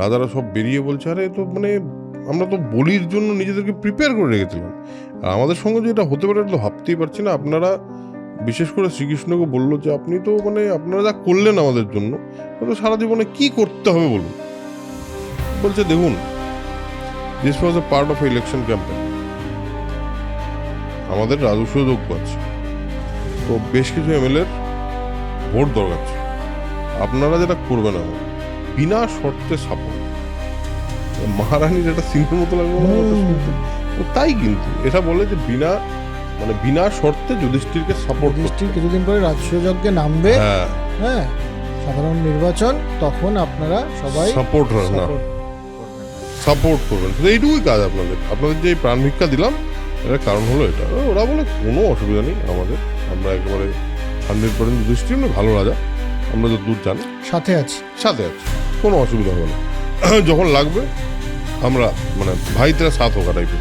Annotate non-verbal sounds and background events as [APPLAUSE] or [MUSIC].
রাজারা সব বেরিয়ে বলছে, আরে, তো মানে আমরা তো বলির জন্য নিজেদেরকে প্রিপেয়ার করে রেখেছিলাম। আর আমাদের সঙ্গে যে এটা হতে পারে তো ভাবতেই পারছি না। আপনারা বিশেষ করে শ্রীকৃষ্ণকে বলল যে, আপনি তো মানে আপনারা যা করলেন আমাদের জন্য তো সারা জীবনে কি করতে হবে বলুন? বলছে, দেখুন this was a part of election campaign আমাদের রাজস্ব যোগ্য আছে। তো বেশ কিছু এমএলএর ভোট দরকার আপনারা যেটা করবেন এখন বিনা শর্তে সাপোর্ট। মহারানীর একটা সিনের মতো শুনতে? তো তাই কিন্তু এটা বলে যে বিনা মানে বিনা শর্তে যুধিষ্ঠিরকে সাপোর্ট যুধিষ্ঠির কিছুদিন পরে রাজসূযজ্ঞে নামবে। হ্যাঁ। হ্যাঁ। সাধারণ নির্বাচন তখন আপনারা সবাই সাপোর্ট না। করবেন। সাপোর্ট করবেন তো এইটুকুই কাজ আপনাদের। আপনাদের যে প্রাণ ভিক্ষা দিলাম এটার কারণ হলো এটা। ওরা বলে কোনো অসুবিধা নেই আমাদের। আমরা একেবারে হান্ড্রেড পার্সেন্ট যুধিষ্ঠির ভালো রাজা। আমরা যত দূর জানি। সাথে আছি। সাথে আছে। কোনো অসুবিধা হবে না। [CLEARS THROAT] যখন লাগবে আমরা মানে ভাইতে সাথ হোক টাইপের